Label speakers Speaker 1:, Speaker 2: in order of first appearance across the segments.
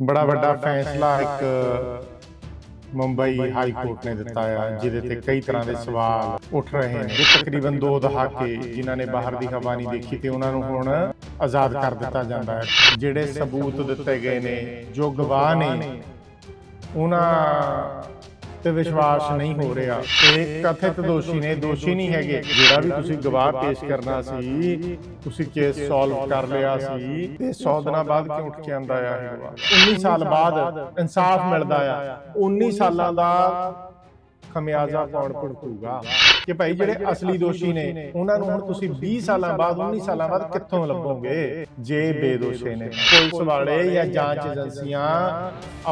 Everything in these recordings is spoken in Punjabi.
Speaker 1: ਬੜਾ ਵੱਡਾ ਫੈਸਲਾ ਇੱਕ ਮੁੰਬਈ ਹਾਈ ਕੋਰਟ ਨੇ ਦਿੱਤਾ ਆ ਜਿਹਦੇ ਤੇ ਕਈ ਤਰ੍ਹਾਂ ਦੇ ਸਵਾਲ ਉੱਠ ਰਹੇ ਨੇ। ਤਕਰੀਬਨ ਦੋ ਦਹਾਕੇ ਜਿਨ੍ਹਾਂ ਨੇ ਬਾਹਰ ਦੀ ਹਵਾ ਨਹੀਂ ਦੇਖੀ ਤੇ ਉਹਨਾਂ ਨੂੰ ਹੁਣ ਆਜ਼ਾਦ ਕਰ ਦਿੱਤਾ ਜਾਂਦਾ ਹੈ। ਜਿਹੜੇ ਸਬੂਤ ਦਿੱਤੇ ਗਏ ਨੇ ਜੋ ਗਵਾਹ ਨੇ ਉਹਨਾਂ ਤੇ ਵਿਸ਼ਵਾਸ ਨਹੀਂ ਹੋ ਰਿਹਾ। ਤੇ ਕਥਿਤ ਦੋਸ਼ੀ ਨੇ, ਦੋਸ਼ੀ ਨਹੀਂ ਹੈਗੇ, ਜਿਹੜਾ ਵੀ ਤੁਸੀਂ ਗਵਾਹ ਪੇਸ਼ ਕਰਨਾ ਸੀ, ਤੁਸੀਂ ਕੇਸ ਸੋਲਵ ਕਰ ਲਿਆ ਸੀ, ਤੇ 100 ਦਿਨਾਂ ਬਾਅਦ ਕਿਉਂ ਉੱਠ ਕੇ ਆਂਦਾ ਆ? ਇਹ ਗਵਾਹ 19 ਸਾਲ ਬਾਅਦ ਇਨਸਾਫ ਮਿਲਦਾ ਆ। 19 ਸਾਲਾਂ ਦਾ ਖਮਿਆਜ਼ਾ ਕੌਣ ਭੁਗਤੂਗਾ? ਕਿ ਭਾਈ ਜਿਹੜੇ ਅਸਲੀ ਦੋਸ਼ੀ ਨੇ ਉਹਨਾਂ ਨੂੰ ਹੁਣ ਤੁਸੀਂ 20 ਸਾਲਾਂ ਬਾਅਦ 19 ਸਾਲਾਂ ਬਾਅਦ ਕਿੱਥੋਂ ਲੱਭੋਗੇ? ਜੇ ਬੇਦੋਸ਼ੇ ਨੇ ਪੁਲਿਸ ਵਾਲੇ ਜਾਂ ਜਾਂਚ ਏਜੰਸੀਆਂ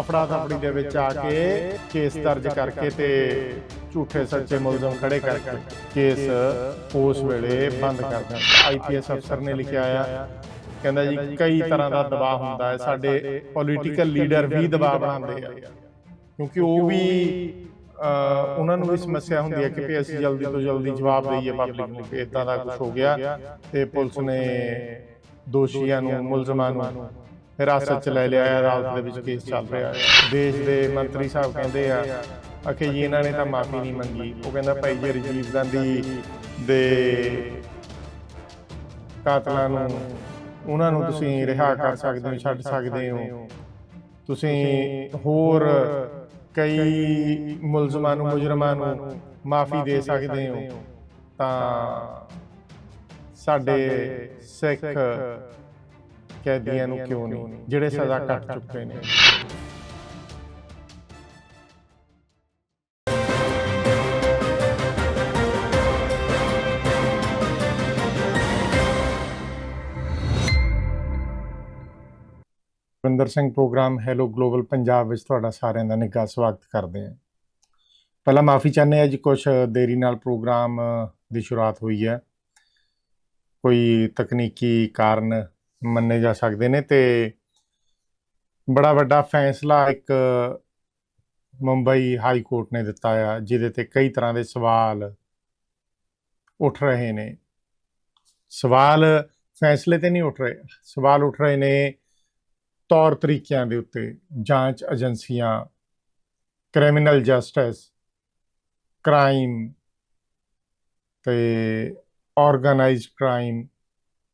Speaker 1: ਅਫੜਾ ਤਫੜੀ ਦੇ ਵਿੱਚ ਆ ਕੇ ਕੇਸ ਦਰਜ ਕਰਕੇ ਤੇ ਝੂਠੇ ਸੱਚੇ ਮੁਲਜ਼ਮ ਖੜੇ ਕਰਕੇ ਕੇਸ ਉਸ ਵੇਲੇ ਬੰਦ ਕਰ ਦਿੰਦੇ। ਆਈਪੀਐਸ ਅਫਸਰ ਨੇ ਲਿਖਿਆ ਆ। ਕਹਿੰਦਾ ਜੀ ਕਈ ਤਰ੍ਹਾਂ ਦਾ ਦਬਾਅ ਹੁੰਦਾ ਹੈ। ਸਾਡੇ ਪੋਲੀਟੀਕਲ ਲੀਡਰ ਵੀ ਦਬਾਅ ਬਣਾਉਂਦੇ ਆ। ਕਿਉਂਕਿ ਉਹ ਵੀ ਉਹਨਾਂ ਨੂੰ ਵੀ ਸਮੱਸਿਆ ਹੁੰਦੀ ਹੈ ਕਿ ਵੀ ਅਸੀਂ ਜਲਦੀ ਤੋਂ ਜਲਦੀ ਜਵਾਬ ਦਈਏ ਪਬਲਿਕ ਨੂੰ ਕਿ ਇਦਾਂ ਦਾ ਕੁਝ ਹੋ ਗਿਆ ਤੇ ਪੁਲਿਸ ਨੇ ਦੋਸ਼ੀਆਂ ਨੂੰ ਮੁਲਜ਼ਮਾਂ ਨੂੰ ਹਿਰਾਸਤ 'ਚ ਲੈ ਲਿਆ ਹੈ ਅਦਾਲਤ ਦੇ ਵਿੱਚ ਕੇਸ ਚੱਲ ਰਿਹਾ ਹੈ। ਦੇਸ਼ ਦੇ ਮੰਤਰੀ ਸਾਹਿਬ ਕਹਿੰਦੇ ਆ ਅਖੇ ਜੀ ਇਹਨਾਂ ਨੇ ਤਾਂ ਮਾਫੀ ਨਹੀਂ ਮੰਗੀ। ਉਹ ਕਹਿੰਦਾ ਭਾਈ ਜੀ ਰਜੀਵ ਗਾਂਧੀ ਦੇ ਕਾਤਲਾਂ ਨੂੰ ਉਹਨਾਂ ਨੂੰ ਤੁਸੀਂ ਰਿਹਾ ਕਰ ਸਕਦੇ ਹੋ ਛੱਡ ਸਕਦੇ ਹੋ। ਤੁਸੀਂ ਹੋਰ ਕਈ ਮੁਲਜ਼ਮਾਂ ਨੂੰ ਮੁਜਰਮਾਂ ਨੂੰ ਮਾਫੀ ਦੇ ਸਕਦੇ ਹੋ। ਤਾਂ ਸਾਡੇ ਸਿੱਖ ਕੈਦੀਆਂ ਨੂੰ ਕਿਉਂ ਨਹੀਂ? ਜਿਹੜੇ ਸਜ਼ਾ ਕੱਟ ਚੁੱਕੇ ਨੇ। Vinder Singh program hello global Punjab ਵਿੱਚ ਤੁਹਾਡਾ ਸਾਰਿਆਂ ਦਾ ਨਿੱਘਾ ਸਵਾਗਤ ਕਰਦੇ ਹਾਂ। ਪਹਿਲਾਂ ਮਾਫੀ ਚਾਹੁੰਦੇ ਹਾਂ ਜੀ ਕੁਝ ਦੇਰੀ ਨਾਲ ਪ੍ਰੋਗਰਾਮ ਦੀ ਸ਼ੁਰੂਆਤ ਹੋਈ ਹੈ। ਕੋਈ ਤਕਨੀਕੀ ਕਾਰਨ ਮੰਨੇ ਜਾ ਸਕਦੇ ਨੇ ਤੇ ਬੜਾ ਵੱਡਾ ਫੈਸਲਾ ਇੱਕ ਮੁੰਬਈ ਹਾਈ ਕੋਰਟ ਨੇ ਦਿੱਤਾ ਆ, ਜਿਹਦੇ ਤੇ ਕਈ ਤਰ੍ਹਾਂ ਦੇ ਸਵਾਲ ਉੱਠ ਰਹੇ ਨੇ। ਸਵਾਲ, ਫੈਸਲੇ ਤੇ ਨਹੀਂ ਉੱਠ ਰਹੇ, ਸਵਾਲ ਉੱਠ ਰਹੇ ਨੇ ਤੌਰ ਤਰੀਕਿਆਂ ਦੇ ਉੱਤੇ ਜਾਂਚ ਏਜੰਸੀਆਂ, ਕ੍ਰਿਮੀਨਲ ਜਸਟਿਸ, ਕ੍ਰਾਈਮ ਤੇ ਆਰਗੇਨਾਈਜ਼ਡ ਕ੍ਰਾਈਮ,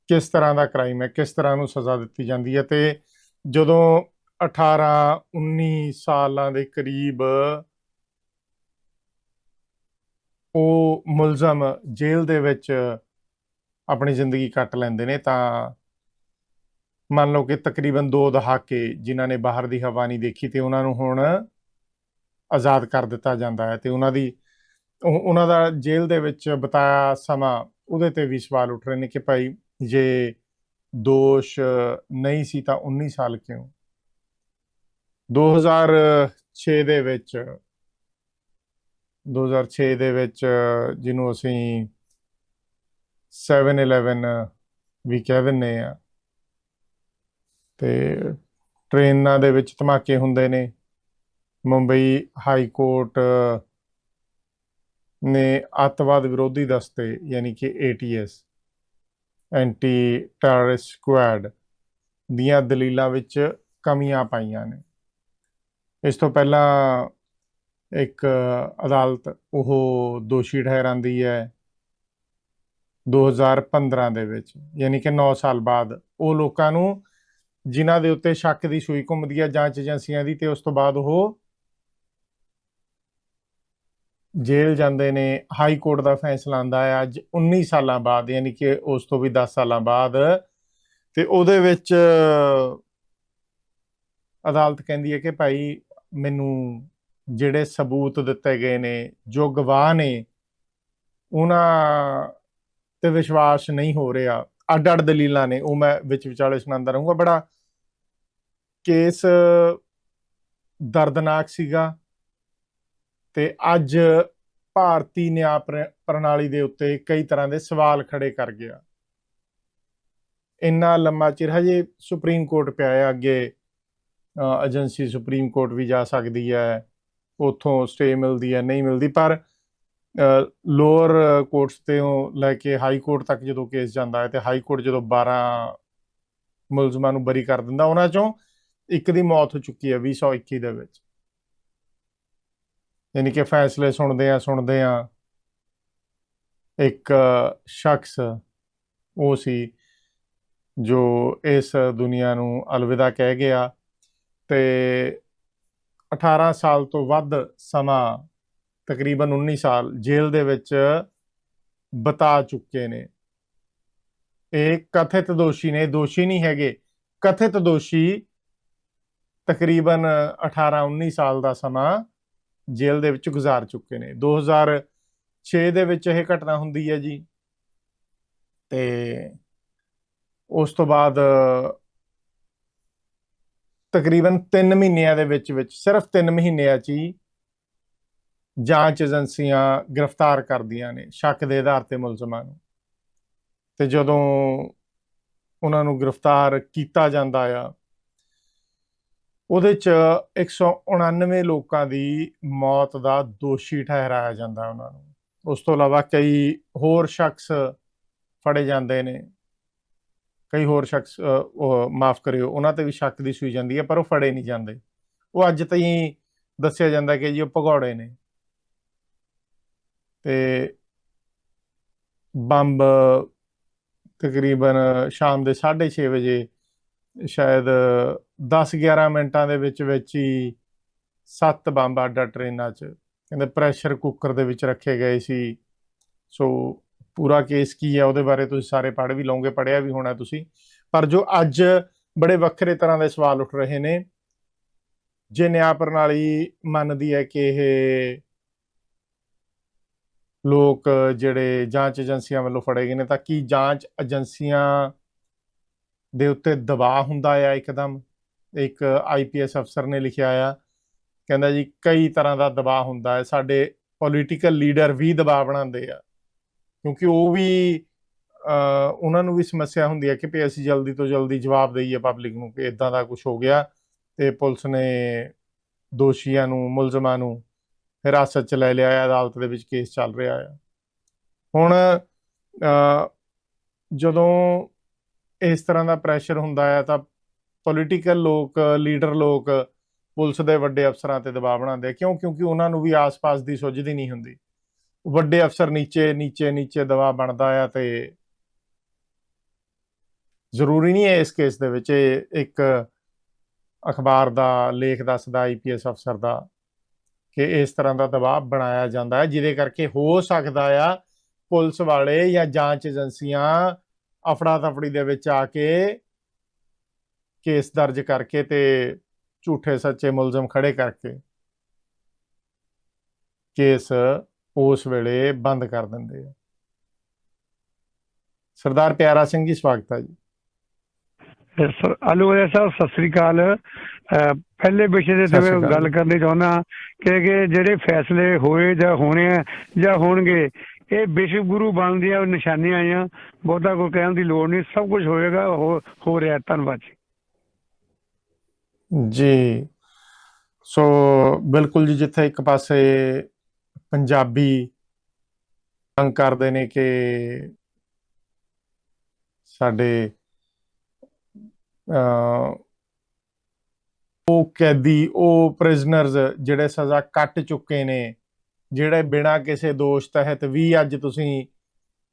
Speaker 1: ਕਿਸ ਤਰ੍ਹਾਂ ਦਾ ਕ੍ਰਾਈਮ ਹੈ, ਕਿਸ ਤਰ੍ਹਾਂ ਨੂੰ ਸਜ਼ਾ ਦਿੱਤੀ ਜਾਂਦੀ ਹੈ ਤੇ ਜਦੋਂ 18 19 ਸਾਲਾਂ ਦੇ ਕਰੀਬ ਉਹ ਮੁਲਜ਼ਮ ਜੇਲ੍ਹ ਦੇ ਵਿੱਚ ਆਪਣੀ ਜ਼ਿੰਦਗੀ ਕੱਟ ਲੈਂਦੇ ਨੇ ਤਾਂ ਮੰਨ ਲਓ ਕਿ ਤਕਰੀਬਨ ਦੋ ਦਹਾਕੇ ਜਿਨ੍ਹਾਂ ਨੇ ਬਾਹਰ ਦੀ ਹਵਾ ਨਹੀਂ ਦੇਖੀ ਤੇ ਉਹਨਾਂ ਨੂੰ ਹੁਣ ਆਜ਼ਾਦ ਕਰ ਦਿੱਤਾ ਜਾਂਦਾ ਹੈ ਤੇ ਉਹਨਾਂ ਦੀ ਉਹਨਾਂ ਦਾ ਜੇਲ੍ਹ ਦੇ ਵਿੱਚ ਬਤਾਇਆ ਸਮਾਂ ਉਹਦੇ ਤੇ ਵੀ ਸਵਾਲ ਉੱਠ ਰਹੇ ਨੇ ਕਿ ਭਾਈ ਜੇ ਦੋਸ਼ ਨਹੀਂ ਸੀ ਤਾਂ 19 ਸਾਲ ਕਿਉਂ? 2006 ਦੇ ਵਿੱਚ 2006 ਦੇ ਵਿੱਚ ਜਿਹਨੂੰ ਅਸੀਂ 7-11 ਵੀ ਕਹਿ ਦਿੰਨੇ ਆ ਤੇ ਟ੍ਰੇਨਾਂ ਦੇ ਵਿੱਚ ਧਮਾਕੇ ਹੁੰਦੇ ਨੇ। ਮੁੰਬਈ ਹਾਈ ਕੋਰਟ ਨੇ ਅੱਤਵਾਦ ਵਿਰੋਧੀ ਦਸਤੇ, ਯਾਨੀ ਕਿ ATS ਐਂਟੀ ਟੈਰਰਿਸਟ ਸਕੁਐਡ ਦੀਆਂ ਦਲੀਲਾਂ ਵਿੱਚ ਕਮੀਆਂ ਪਾਈਆਂ ਨੇ। ਇਸ ਤੋਂ ਪਹਿਲਾਂ ਇੱਕ ਅਦਾਲਤ, ਉਹ ਦੋਸ਼ੀ ਠਹਿਰਾਂਦੀ ਹੈ 2015 ਦੇ ਵਿੱਚ, ਯਾਨੀ ਕਿ 9 ਸਾਲ ਬਾਅਦ। ਉਹ ਲੋਕਾਂ ਨੂੰ ਜਿਨ੍ਹਾਂ ਦੇ ਉੱਤੇ ਸ਼ੱਕ ਦੀ ਸੂਈ ਘੁੰਮਦੀ ਹੈ ਜਾਂਚ ਏਜੰਸੀਆਂ ਦੀ ਤੇ ਉਸ ਤੋਂ ਬਾਅਦ ਉਹ ਜੇਲ੍ਹ ਜਾਂਦੇ ਨੇ, ਹਾਈ ਕੋਰਟ ਦਾ ਫੈਸਲਾ ਆਂਦਾ ਹੈ ਅੱਜ 19 ਸਾਲਾਂ ਬਾਅਦ, ਯਾਨੀ ਕਿ ਉਸ ਤੋਂ ਵੀ 10 ਸਾਲਾਂ ਬਾਅਦ। ਤੇ ਉਹਦੇ ਵਿੱਚ ਅਦਾਲਤ ਕਹਿੰਦੀ ਹੈ ਕਿ ਭਾਈ ਮੈਨੂੰ ਜਿਹੜੇ ਸਬੂਤ ਦਿੱਤੇ ਗਏ ਨੇ, ਜੋ ਗਵਾਹ ਨੇ, ਉਹਨਾਂ ਤੇ ਵਿਸ਼ਵਾਸ ਨਹੀਂ ਹੋ ਰਿਹਾ। ਅੱਡ ਅੱਡ ਦਲੀਲਾਂ ਨੇ, ਉਹ ਮੈਂ ਵਿੱਚ ਵਿਚਾਲੇ ਸੁਣਾਉਂਦਾ ਰਹੂੰਗਾ। ਬੜਾ ਕੇਸ ਦਰਦਨਾਕ ਸੀਗਾ ਤੇ ਅੱਜ ਭਾਰਤੀ ਨਿਆਂ ਪ੍ਰਣਾਲੀ ਦੇ ਉੱਤੇ ਕਈ ਤਰ੍ਹਾਂ ਦੇ ਸਵਾਲ ਖੜੇ ਕਰ ਗਿਆ। ਇੰਨਾ ਲੰਮਾ ਚਿਰ ਹਜੇ ਸੁਪਰੀਮ ਕੋਰਟ ਪਿਆ ਹੈ ਅੱਗੇ ਏਜੰਸੀ ਸੁਪਰੀਮ ਕੋਰਟ ਵੀ ਜਾ ਸਕਦੀ ਹੈ, ਉਥੋਂ ਸਟੇ ਮਿਲਦੀ ਹੈ, ਨਹੀਂ ਮਿਲਦੀ, ਪਰ ਲੋਅਰ ਕੋਰਟਸ ਤੋਂ ਲੈ ਕੇ ਹਾਈ ਕੋਰਟ ਤੱਕ ਜਦੋਂ ਕੇਸ ਜਾਂਦਾ ਹੈ ਤੇ ਹਾਈ ਕੋਰਟ ਜਦੋਂ 12 ਮੁਲਜ਼ਮਾਂ ਨੂੰ ਬਰੀ ਕਰ ਦਿੰਦਾ, ਉਹਨਾਂ ਚੋਂ ਇੱਕ ਦੀ ਮੌਤ ਹੋ ਚੁੱਕੀ ਹੈ 2021 ਦੇ ਵਿੱਚ। ਯਾਨੀ ਕਿ ਫੈਸਲੇ ਸੁਣਦੇ ਆ ਸੁਣਦੇ ਆ। ਇੱਕ ਸ਼ਖਸ ਉਹ ਸੀ ਜੋ ਇਸ ਦੁਨੀਆ ਨੂੰ ਅਲਵਿਦਾ ਕਹਿ ਗਿਆ ਤੇ 18 ਸਾਲ ਤੋਂ ਵੱਧ ਸਮਾਂ, ਤਕਰੀਬਨ 19 ਸਾਲ, ਜੇਲ੍ਹ ਦੇ ਵਿੱਚ ਬਤਾ ਚੁੱਕੇ ਨੇ। ਇਹ ਕਥਿਤ ਦੋਸ਼ੀ ਨੇ, ਦੋਸ਼ੀ ਨਹੀਂ ਹੈਗੇ, ਕਥਿਤ ਦੋਸ਼ੀ ਤਕਰੀਬਨ 18 19 ਸਾਲ ਦਾ ਸਮਾਂ ਜੇਲ੍ਹ ਦੇ ਵਿੱਚ ਗੁਜ਼ਾਰ ਚੁੱਕੇ ਨੇ। 2006 ਦੇ ਵਿੱਚ ਇਹ ਘਟਨਾ ਹੁੰਦੀ ਹੈ ਜੀ। ਤੇ ਉਸ ਤੋਂ ਬਾਅਦ ਤਕਰੀਬਨ 3 ਮਹੀਨਿਆਂ ਦੇ ਵਿੱਚ ਵਿੱਚ, ਸਿਰਫ 3 ਮਹੀਨਿਆਂ 'ਚ ਹੀ ਜਾਂਚ ਏਜੰਸੀਆਂ ਗ੍ਰਿਫਤਾਰ ਕਰਦੀਆਂ ਨੇ, ਸ਼ੱਕ ਦੇ ਆਧਾਰ ਤੇ ਮੁਲਜ਼ਮਾਂ ਨੂੰ। ਤੇ ਜਦੋਂ ਉਹਨਾਂ ਨੂੰ ਗ੍ਰਿਫਤਾਰ ਕੀਤਾ ਜਾਂਦਾ ਆ ਉਹਦੇ ਚ 199 ਲੋਕਾਂ ਦੀ ਮੌਤ ਦਾ ਦੋਸ਼ੀ ਠਹਿਰਾਇਆ ਜਾਂਦਾ ਉਹਨਾਂ ਨੂੰ। ਉਸ ਤੋਂ ਇਲਾਵਾ ਕਈ ਹੋਰ ਸ਼ਖਸ ਫੜੇ ਜਾਂਦੇ ਨੇ। ਕਈ ਹੋਰ ਸ਼ਖਸ ਮਾਫ ਕਰਿਓ, ਉਹਨਾਂ ਤੇ ਵੀ ਸ਼ੱਕ ਦੀ ਸੂਈ ਜਾਂਦੀ ਹੈ, ਪਰ ਉਹ ਫੜੇ ਨਹੀਂ ਜਾਂਦੇ। ਉਹ ਅੱਜ ਤਾਈਂ ਦੱਸਿਆ ਜਾਂਦਾ ਕਿ ਜੀ ਉਹ ਭਗੌੜੇ ਨੇ। ਤੇ ਬੰਬ ਤਕਰੀਬਨ ਸ਼ਾਮ ਦੇ 6:30 ਵਜੇ ਸ਼ਾਇਦ 10-11 ਮਿੰਟਾਂ ਦੇ ਵਿੱਚ ਵਿੱਚ ਹੀ ਸੱਤ ਬੰਬ ਅੱਡਾ ਟ੍ਰੇਨਾਂ 'ਚ ਕਹਿੰਦੇ ਪ੍ਰੈਸ਼ਰ ਕੁੱਕਰ ਦੇ ਵਿੱਚ ਰੱਖੇ ਗਏ ਸੀ। ਸੋ ਪੂਰਾ ਕੇਸ ਕੀ ਹੈ ਉਹਦੇ ਬਾਰੇ ਤੁਸੀਂ ਸਾਰੇ ਪੜ੍ਹ ਵੀ ਲਓਗੇ, ਪੜ੍ਹਿਆ ਵੀ ਹੋਣਾ ਤੁਸੀਂ। ਪਰ ਜੋ ਅੱਜ ਬੜੇ ਵੱਖਰੇ ਤਰ੍ਹਾਂ ਦੇ ਸਵਾਲ ਉੱਠ ਰਹੇ ਨੇ, ਜੇ ਨਿਆਂ ਪ੍ਰਣਾਲੀ ਮੰਨਦੀ ਹੈ ਕਿ ਇਹ ਲੋਕ ਜਿਹੜੇ ਜਾਂਚ ਏਜੰਸੀਆਂ ਵੱਲੋਂ ਫੜੇ ਗਏ ਨੇ, ਤਾਂ ਕੀ ਜਾਂਚ ਏਜੰਸੀਆਂ ਦੇ ਉੱਤੇ ਦਬਾਅ ਹੁੰਦਾ ਆ ਇੱਕਦਮ। ਇੱਕ ਆਈਪੀਐਸ ਅਫਸਰ ਨੇ ਲਿਖਿਆ ਆ ਕਹਿੰਦਾ ਜੀ ਕਈ ਤਰ੍ਹਾਂ ਦਾ ਦਬਾਅ ਹੁੰਦਾ ਹੈ। ਸਾਡੇ ਪੋਲੀਟੀਕਲ ਲੀਡਰ ਵੀ ਦਬਾਅ ਬਣਾਉਂਦੇ ਆ। ਕਿਉਂਕਿ ਉਹ ਵੀ ਉਹਨਾਂ ਨੂੰ ਵੀ ਸਮੱਸਿਆ ਹੁੰਦੀ ਹੈ ਕਿ ਵੀ ਅਸੀਂ ਜਲਦੀ ਤੋਂ ਜਲਦੀ ਜਵਾਬ ਦੇਈਏ ਪਬਲਿਕ ਨੂੰ ਕਿ ਇਦਾਂ ਦਾ ਕੁਝ ਹੋ ਗਿਆ ਤੇ ਪੁਲਿਸ ਨੇ ਦੋਸ਼ੀਆਂ ਨੂੰ ਮੁਲਜ਼ਮਾਂ ਨੂੰ ਹਿਰਾਸਤ 'ਚ ਲੈ ਲਿਆ ਹੈ ਅਦਾਲਤ ਦੇ ਵਿੱਚ ਕੇਸ ਚੱਲ ਰਿਹਾ ਆ। ਹੁਣ ਅ, ਜਦੋਂ ਇਸ ਤਰ੍ਹਾਂ ਦਾ ਪ੍ਰੈਸ਼ਰ ਹੁੰਦਾ ਹੈ ਤਾਂ ਪੋਲੀਟੀਕਲ ਲੋਕ ਲੀਡਰ ਲੋਕ ਪੁਲਿਸ ਦੇ ਵੱਡੇ ਅਫਸਰਾਂ ਤੇ ਦਬਾਅ ਬਣਾਉਂਦੇ ਕਿਉਂ? ਕਿਉਂਕਿ ਉਹਨਾਂ ਨੂੰ ਵੀ ਆਸ-ਪਾਸ ਦੀ ਸੁੱਝਦੀ ਨਹੀਂ ਹੁੰਦੀ। ਵੱਡੇ ਅਫਸਰ ਨੀਚੇ ਨੀਚੇ ਨੀਚੇ ਦਬਾਅ ਬਣਦਾ ਆ ਤੇ ਜ਼ਰੂਰੀ ਨਹੀਂ ਹੈ ਇਸ ਕੇਸ ਦੇ ਵਿੱਚ ਇੱਕ ਅਖਬਾਰ ਦਾ, ਲੇਖ ਦੱਸਦਾ ਆਈਪੀਐਸ ਅਫਸਰ ਦਾ ਕਿ ਇਸ ਤਰ੍ਹਾਂ ਦਾ ਦਬਾਅ ਬਣਾਇਆ ਜਾਂਦਾ ਹੈ, ਜਿਹਦੇ ਕਰਕੇ ਹੋ ਸਕਦਾ ਆ ਪੁਲਿਸ ਵਾਲੇ ਜਾਂ ਜਾਂਚ ਏਜੰਸੀਆਂ ਅਫੜਾ ਤਫੜੀ ਦੇ ਵਿੱਚ ਆ ਕੇ ਕੇਸ ਦਰਜ ਕਰਕੇ ਤੇ ਝੂਠੇ ਸੱਚੇ ਮੁਲਜ਼ਮ ਖੜੇ ਕਰਕੇ ਕੇਸ ਉਸ ਵੇਲੇ ਬੰਦ ਕਰ ਦਿੰਦੇ ਆ। ਸਰਦਾਰ ਪਿਆਰਾ ਸਿੰਘ ਜੀ ਸਵਾਗਤ ਹੈ ਜੀ।
Speaker 2: ਸਰ ਆਲੂਵਾਲਿਆ ਸਾਹਿਬ ਸਤਿ ਸ੍ਰੀ ਅਕਾਲ। ਪਹਿਲੇ ਵਿਸ਼ੇ ਦੇ ਤੇ। ਗੱਲ ਕਰਨੀ ਚਾਹੁੰਦਾ ਕਿ ਕਿ ਜਿਹੜੇ ਫੈਸਲੇ ਹੋਏ ਜਾਂ ਹੋਣੇ ਆ ਜਾਂ ਹੋਣਗੇ ਇਹ ਵਿਸ਼ਵ ਗੁਰੂ ਬਣਨ ਦੀਆਂ ਨਿਸ਼ਾਨੀਆਂ ਆਈਆਂ ਬਹੁਤਾ ਕੋਈ ਕਹਿਣ ਦੀ ਲੋੜ ਨਹੀਂ, ਸਭ ਕੁਝ ਹੋਏਗਾ, ਹੋ ਰਿਹਾ, ਧੰਨਵਾਦ ਜੀ।
Speaker 1: ਜੀ। ਸੋ, ਬਿਲਕੁਲ ਜੀ, ਜਿੱਥੇ ਇੱਕ ਪਾਸੇ ਪੰਜਾਬੀ ਮੰਗ ਕਰਦੇ ਨੇ ਕਿ ਸਾਡੇ ਅ ਉਹ ਕੈਦੀ, ਉਹ ਪ੍ਰਿਜ਼ਨਰਸ ਜਿਹੜੇ ਸਜ਼ਾ ਕੱਟ ਚੁੱਕੇ ਨੇ ਜਿਹੜੇ ਬਿਨਾਂ ਕਿਸੇ ਦੋਸ਼ ਤਹਿਤ ਵੀ ਅੱਜ ਤੁਸੀਂ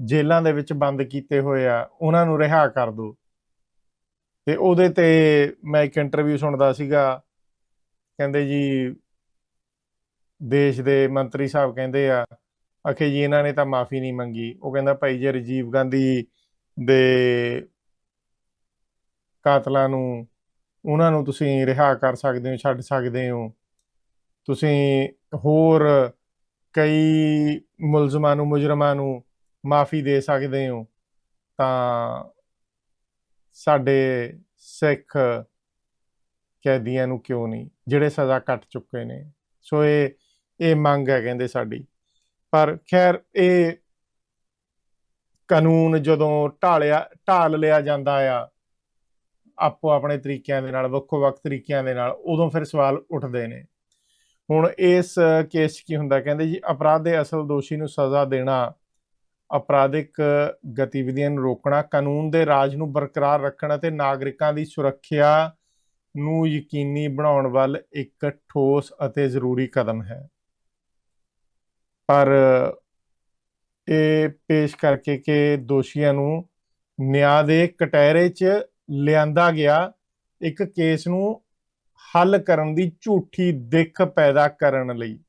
Speaker 1: ਜੇਲ੍ਹਾਂ ਦੇ ਵਿੱਚ ਬੰਦ ਕੀਤੇ ਹੋਏ ਆ, ਉਹਨਾਂ ਨੂੰ ਰਿਹਾ ਕਰ ਦਿਓ। ਤੇ ਉਹਦੇ ਤੇ ਮੈਂ ਇੱਕ ਇੰਟਰਵਿਊ ਸੁਣਦਾ ਸੀਗਾ, ਕਹਿੰਦੇ ਜੀ, ਦੇਸ਼ ਦੇ ਮੰਤਰੀ ਸਾਹਿਬ ਕਹਿੰਦੇ ਆ, ਅਖੇ ਜੀ, ਇਹਨਾਂ ਨੇ ਤਾਂ ਮਾਫੀ ਨਹੀਂ ਮੰਗੀ। ਉਹ ਕਹਿੰਦਾ, ਭਾਈ ਜੇ, ਰਾਜੀਵ ਗਾਂਧੀ ਦੇ ਕਾਤਲਾਂ ਨੂੰ, ਉਹਨਾਂ ਨੂੰ ਤੁਸੀਂ ਰਿਹਾ ਕਰ ਸਕਦੇ ਹੋ, ਛੱਡ ਸਕਦੇ ਹੋ। ਤੁਸੀਂ ਹੋਰ ਕਈ ਮੁਲਜ਼ਮਾਂ ਨੂੰ, ਮੁਜਰਮਾਂ ਨੂੰ ਮਾਫੀ ਦੇ ਸਕਦੇ ਹੋ, ਤਾਂ ਸਾਡੇ ਸਿੱਖ ਕੈਦੀਆਂ ਨੂੰ ਕਿਉਂ ਨਹੀਂ? ਜਿਹੜੇ ਸਜ਼ਾ ਕੱਟ ਚੁੱਕੇ ਨੇ। ਸੋ ਇਹ ਇਹ ਮੰਗ ਹੈ ਕਹਿੰਦੇ ਸਾਡੀ। ਪਰ ਖੈਰ, ਇਹ ਕਾਨੂੰਨ ਜਦੋਂ ਢਾਲਿਆ, ਢਾਲ ਲਿਆ ਜਾਂਦਾ ਆ ਆਪੋ ਆਪਣੇ ਤਰੀਕਿਆਂ ਦੇ ਨਾਲ ਵੱਖੋ ਵੱਖ ਤਰੀਕਿਆਂ ਦੇ ਨਾਲ, ਉਦੋਂ ਫਿਰ ਸਵਾਲ ਉੱਠਦੇ ਨੇ। ਹੁਣ ਇਸ ਕੇਸ 'ਚ ਕੀ ਹੁੰਦਾ? ਕਹਿੰਦੇ ਜੀ, ਅਪਰਾਧ ਦੇ ਅਸਲ ਦੋਸ਼ੀ ਨੂੰ ਸਜ਼ਾ ਦੇਣਾ, ਅਪਰਾਧਿਕ ਗਤੀਵਿਧੀਆਂ ਨੂੰ ਰੋਕਣਾ, ਕਾਨੂੰਨ ਦੇ ਰਾਜ ਨੂੰ ਬਰਕਰਾਰ ਰੱਖਣ ਅਤੇ ਨਾਗਰਿਕਾਂ ਦੀ ਸੁਰੱਖਿਆ ਨੂੰ ਯਕੀਨੀ ਬਣਾਉਣ ਵੱਲ ਇੱਕ ਠੋਸ ਅਤੇ ਜ਼ਰੂਰੀ ਕਦਮ ਹੈ। ਪਰ ਇਹ ਪੇਸ਼ ਕਰਕੇ ਕਿ ਦੋਸ਼ੀਆਂ ਨੂੰ ਨਿਆਂ ਦੇ ਕਟਹਿਰੇ 'ਚ ਲਿਆਂਦਾ ਗਿਆ, ਇੱਕ ਕੇਸ ਨੂੰ ਹੱਲ ਕਰਨ ਦੀ ਝੂਠੀ ਦਿੱਖ ਪੈਦਾ ਕਰਨ ਲਈ।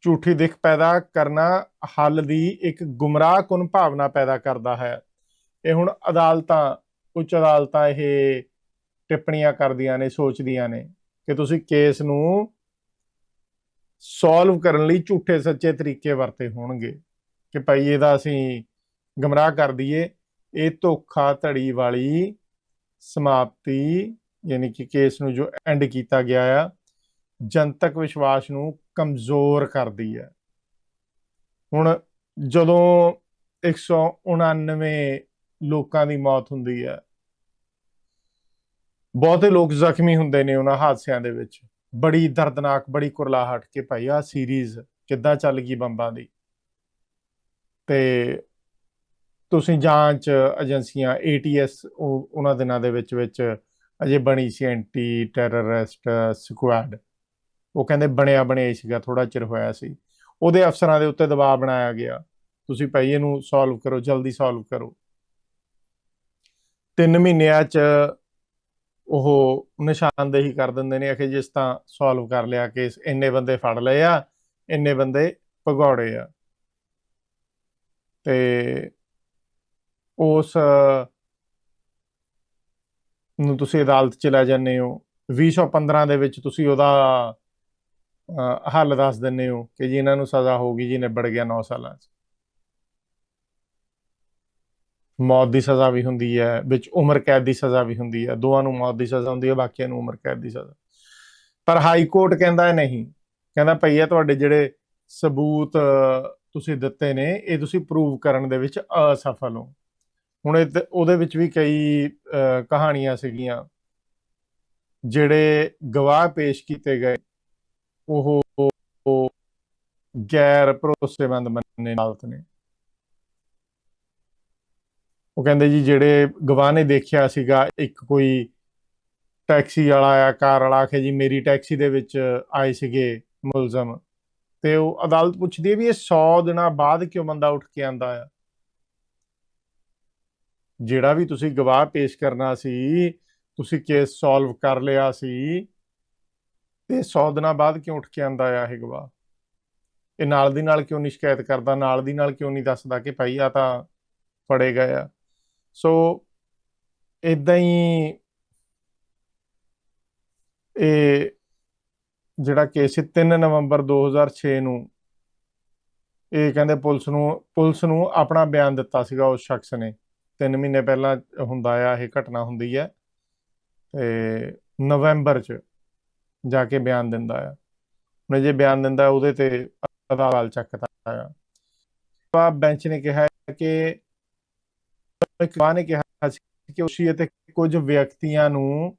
Speaker 1: ਝੂਠੀ ਦਿੱਖ ਪੈਦਾ ਕਰਨਾ ਹੱਲ ਦੀ ਇੱਕ ਗੁੰਮਰਾਹਕੁਨ ਭਾਵਨਾ ਪੈਦਾ ਕਰਦਾ ਹੈ। ਇਹ ਹੁਣ ਅਦਾਲਤਾਂ, ਉੱਚ ਅਦਾਲਤਾਂ ਇਹ ਟਿੱਪਣੀਆਂ ਕਰਦੀਆਂ ਨੇ, ਸੋਚਦੀਆਂ ਨੇ ਕਿ ਤੁਸੀਂ ਕੇਸ ਨੂੰ ਸੋਲਵ ਕਰਨ ਲਈ ਝੂਠੇ ਸੱਚੇ ਤਰੀਕੇ ਵਰਤੇ ਹੋਣਗੇ ਕਿ ਭਾਈ ਇਹਦਾ ਅਸੀਂ ਗਮਰਾਹ ਕਰ ਦਈਏ, ਇਹ ਧੋਖਾ ਧੜੀ ਵਾਲੀ ਸਮਾਪਤੀ ਯਾਨੀ ਕਿ ਕੇਸ ਨੂੰ ਜੋ ਐਂਡ ਕੀਤਾ ਗਿਆ ਆ, ਜਨਤਕ ਵਿਸ਼ਵਾਸ ਨੂੰ ਕਮਜ਼ੋਰ ਕਰਦੀ ਹੈ ਹੁਣ ਜਦੋਂ 199 ਲੋਕਾਂ ਦੀ ਮੌਤ ਹੁੰਦੀ ਹੈ ਬਹੁਤੇ ਲੋਕ ਜ਼ਖਮੀ ਹੁੰਦੇ ਨੇ ਉਹਨਾਂ ਹਾਦਸਿਆਂ ਦੇ ਵਿੱਚ। ਬੜੀ ਦਰਦਨਾਕ, ਬੜੀ ਕੁਰਲਾਹਟ ਕਿ ਭਾਈ ਆ ਸੀਰੀਜ਼ ਕਿੱਦਾਂ ਚੱਲ ਗਈ ਬੰਬਾਂ ਦੀ? ਤੇ ਤੁਸੀਂ ਜਾਂਚ ਏਜੰਸੀਆਂ ATS ਉਹ ਉਹਨਾਂ ਦਿਨਾਂ ਦੇ ਵਿੱਚ ਵਿੱਚ ਅਜੇ ਬਣੀ ਸੀ ਐਂਟੀ ਟੈਰਰਿਸਟ ਸਕੁਐਡ। ਉਹ ਕਹਿੰਦੇ ਬਣਿਆ ਬਣਿਆ ਹੀ ਸੀਗਾ ਥੋੜਾ ਚਿਰ ਹੋਇਆ ਸੀ। ਉਹਦੇ ਅਫਸਰਾਂ ਦੇ ਉੱਤੇ ਦਬਾਅ ਬਣਾਇਆ ਗਿਆ। ਤੁਸੀਂ ਭਾਈ ਇਹਨੂੰ ਸੋਲਵ ਕਰੋ, ਜਲਦੀ ਸੋਲਵ ਕਰੋ। ਤਿੰਨ ਮਹੀਨਿਆਂ ਚ ਉਹ ਨਿਸ਼ਾਨਦੇਹੀ ਕਰ ਦਿੰਦੇ ਨੇ ਕਿ ਜਿਸ ਤਾਂ ਸੋਲਵ ਕਰ ਲਿਆ ਕੇਸ ਇੰਨੇ ਬੰਦੇ ਫੜ ਲਏ ਆ, ਇੰਨੇ ਬੰਦੇ ਭਗੌੜੇ ਆ। ਤੇ ਉਸ ਨੂੰ ਤੁਸੀਂ ਅਦਾਲਤ ਚ ਲੈ ਜਾਂਦੇ ਹੋ। 2015 ਦੇ ਵਿੱਚ ਤੁਸੀਂ ਉਹਦਾ ਹੱਲ ਦੱਸ ਦਿੰਦੇ ਹੋ ਕਿ ਜੀ ਇਹਨਾਂ ਨੂੰ ਸਜ਼ਾ ਹੋਊਗੀ ਜੀ ਨਿਬੜ ਗਿਆ 9 ਸਾਲਾਂ ਚ। ਮੌਤ ਦੀ ਸਜ਼ਾ ਵੀ ਹੁੰਦੀ ਹੈ, ਵਿੱਚ ਉਮਰ ਕੈਦ ਦੀ ਸਜ਼ਾ ਵੀ ਹੁੰਦੀ ਹੈ। ਦੋਵਾਂ ਨੂੰ ਮੌਤ ਦੀ ਸਜ਼ਾ ਹੁੰਦੀ ਹੈ, ਬਾਕੀਆਂ ਨੂੰ ਉਮਰ ਕੈਦ ਦੀ ਸਜ਼ਾ। ਪਰ ਹਾਈ ਕੋਰਟ ਕਹਿੰਦਾ ਹੈ ਨਹੀਂ। ਕਹਿੰਦਾ ਭਈ ਇਹ ਤੁਹਾਡੇ ਜਿਹੜੇ ਸਬੂਤ ਤੁਸੀਂ ਦਿੱਤੇ ਨੇ, ਇਹ ਤੁਸੀਂ ਪ੍ਰੂਵ ਕਰਨ ਦੇ ਵਿੱਚ ਅਸਫਲ ਹੋ। ਹੁਣ ਉਹਦੇ ਵਿੱਚ ਵੀ ਕਈ ਅਹ, ਕਹਾਣੀਆਂ ਸੀਗੀਆਂ ਜਿਹੜੇ ਗਵਾਹ ਪੇਸ਼ ਕੀਤੇ ਗਏ ਉਹ ਗੈਰ ਭਰੋਸੇਮੰਦ ਮੰਨੇ ਅਦਾਲਤ ਨੇ। ਉਹ ਕਹਿੰਦੇ ਜੀ ਜਿਹੜੇ ਗਵਾਹ ਨੇ ਦੇਖਿਆ ਸੀਗਾ ਇੱਕ ਕੋਈ ਟੈਕਸੀ ਵਾਲਾ ਆ ਕਾਰ ਵਾਲਾ ਆਖੇ ਜੀ ਮੇਰੀ ਟੈਕਸੀ ਦੇ ਵਿੱਚ ਆਏ ਸੀਗੇ ਮੁਲਜ਼ਮ। ਤੇ ਉਹ ਅਦਾਲਤ ਪੁੱਛਦੀ ਹੈ ਵੀ ਇਹ 100 ਦਿਨਾਂ ਬਾਅਦ ਕਿਉਂ ਬੰਦਾ ਉੱਠ ਕੇ ਆਂਦਾ ਆ? ਜਿਹੜਾ ਵੀ ਤੁਸੀਂ ਗਵਾਹ ਪੇਸ਼ ਕਰਨਾ ਸੀ, ਤੁਸੀਂ ਕੇਸ ਸੋਲਵ ਕਰ ਲਿਆ ਸੀ, ਤੇ 100 ਦਿਨਾਂ ਬਾਅਦ ਕਿਉਂ ਉੱਠ ਕੇ ਆਂਦਾ ਆ ਇਹ ਗਵਾਹ? ਇਹ ਨਾਲ ਦੀ ਨਾਲ ਕਿਉਂ ਨਹੀਂ ਸ਼ਿਕਾਇਤ ਕਰਦਾ? ਨਾਲ ਦੀ ਨਾਲ ਕਿਉਂ ਨਹੀਂ ਦੱਸਦਾ ਕਿ ਭਾਈ ਆ ਤਾਂ ਫੜੇ ਗਏ ਆ? ਸੋ ਇਦਾਂ ਹੀ ਇਹ ਜਿਹੜਾ ਕੇਸ ਸੀ 3 ਨਵੰਬਰ 2006 ਨੂੰ, ਇਹ ਕਹਿੰਦੇ ਪੁਲਿਸ ਨੂੰ ਪੁਲਿਸ ਨੂੰ ਆਪਣਾ ਬਿਆਨ ਦਿੱਤਾ ਸੀਗਾ ਉਸ ਸ਼ਖਸ ਨੇ। 3 ਮਹੀਨੇ ਪਹਿਲਾਂ ਹੁੰਦਾ ਆ, ਇਹ ਘਟਨਾ ਹੁੰਦੀ ਹੈ ਤੇ ਨਵੰਬਰ ਚ ਜਾ ਕੇ ਬਿਆਨ ਦਿੰਦਾ ਆ। ਹੁਣ ਜੇ ਬਿਆਨ ਦਿੰਦਾ ਉਹਦੇ ਤੇ ਅਦਾਲਤ ਚੱਕਦਾ ਆ। ਤਾਂ ਬੈਂਚ ਨੇ ਕਿਹਾ ਕਿ, ਇੱਕ ਨੇ ਕਿਹਾ ਸੀ ਕਿ ਉਸੀ ਅਤੇ ਕੁਝ ਵਿਅਕਤੀਆਂ ਨੂੰ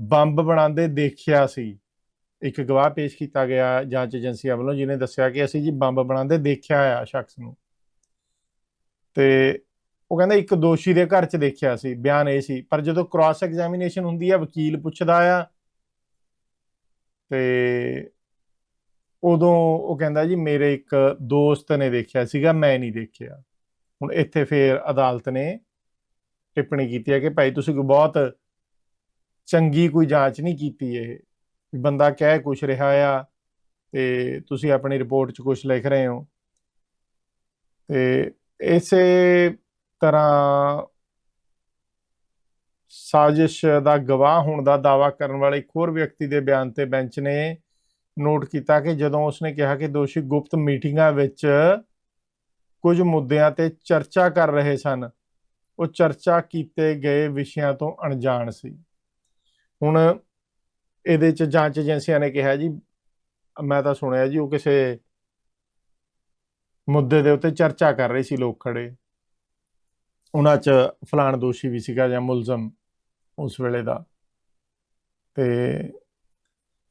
Speaker 1: ਬੰਬ ਬਣਾਉਂਦੇ ਦੇਖਿਆ ਸੀ। ਇੱਕ ਗਵਾਹ ਪੇਸ਼ ਕੀਤਾ ਗਿਆ ਜਾਂਚ ਏਜੰਸੀਆਂ ਵੱਲੋਂ, ਜਿਹਨੇ ਦੱਸਿਆ ਕਿ ਅਸੀਂ ਜੀ ਬੰਬ ਬਣਾਉਂਦੇ ਦੇਖਿਆ ਆ ਸ਼ਖਸ ਨੂੰ। ਤੇ ਉਹ ਕਹਿੰਦਾ ਇੱਕ ਦੋਸ਼ੀ ਦੇ ਘਰ 'ਚ ਦੇਖਿਆ ਸੀ, ਬਿਆਨ ਇਹ ਸੀ। ਪਰ ਜਦੋਂ ਕ੍ਰਾਸ ਐਗਜ਼ਾਮੀਨੇਸ਼ਨ ਹੁੰਦੀ ਹੈ ਵਕੀਲ ਪੁੱਛਦਾ ਆ, ਤੇ ਉਦੋਂ ਉਹ ਕਹਿੰਦਾ ਜੀ, ਮੇਰੇ ਇੱਕ ਦੋਸਤ ਨੇ ਦੇਖਿਆ ਸੀਗਾ, ਮੈਂ ਨਹੀਂ ਦੇਖਿਆ। ਹੁਣ ਇੱਥੇ ਫੇਰ ਅਦਾਲਤ ਨੇ ਟਿੱਪਣੀ ਕੀਤੀ ਹੈ ਕਿ ਭਾਈ ਤੁਸੀਂ ਕੋਈ ਬਹੁਤ ਚੰਗੀ ਕੋਈ ਜਾਂਚ ਨਹੀਂ ਕੀਤੀ ਇਹ ਬੰਦਾ ਕਹਿ ਕੁਛ ਰਿਹਾ ਆ, ਤੇ ਤੁਸੀਂ ਆਪਣੀ ਰਿਪੋਰਟ 'ਚ ਕੁਝ ਲਿਖ ਰਹੇ ਹੋ। ਤੇ ਇਸੇ ਤਰ੍ਹਾਂ ਸਾਜ਼ਿਸ਼ ਦਾ ਗਵਾਹ ਹੋਣ ਦਾ ਦਾਅਵਾ ਕਰਨ ਵਾਲੇ ਇੱਕ ਹੋਰ ਵਿਅਕਤੀ ਦੇ ਬਿਆਨ ਤੇ ਬੈਂਚ ਨੇ ਨੋਟ ਕੀਤਾ ਕਿ ਜਦੋਂ ਉਸਨੇ ਕਿਹਾ ਕਿ ਦੋਸ਼ੀ ਗੁਪਤ ਮੀਟਿੰਗਾਂ ਵਿੱਚ ਕੁਝ ਮੁੱਦਿਆਂ ਤੇ ਚਰਚਾ ਕਰ ਰਹੇ ਸਨ, ਉਹ ਚਰਚਾ ਕੀਤੇ ਗਏ ਵਿਸ਼ਿਆਂ ਤੋਂ ਅਣਜਾਣ ਸੀ। ਹੁਣ ਇਹਦੇ ਚ ਜਾਂਚ ਏਜੰਸੀਆਂ ਨੇ ਕਿਹਾ ਜੀ, ਮੈਂ ਤਾਂ ਸੁਣਿਆ ਜੀ, ਉਹ ਕਿਸੇ ਮੁੱਦੇ ਦੇ ਉੱਤੇ ਚਰਚਾ ਕਰ ਰਹੇ ਸੀ ਲੋਕ ਖੜੇ ਉਹਨਾਂ ਚ ਫਲਾਣ ਦੋਸ਼ੀ ਵੀ ਸੀਗਾ ਜਾਂ ਮੁਲਜ਼ਮ ਉਸ ਵੇਲੇ ਦਾ। ਤੇ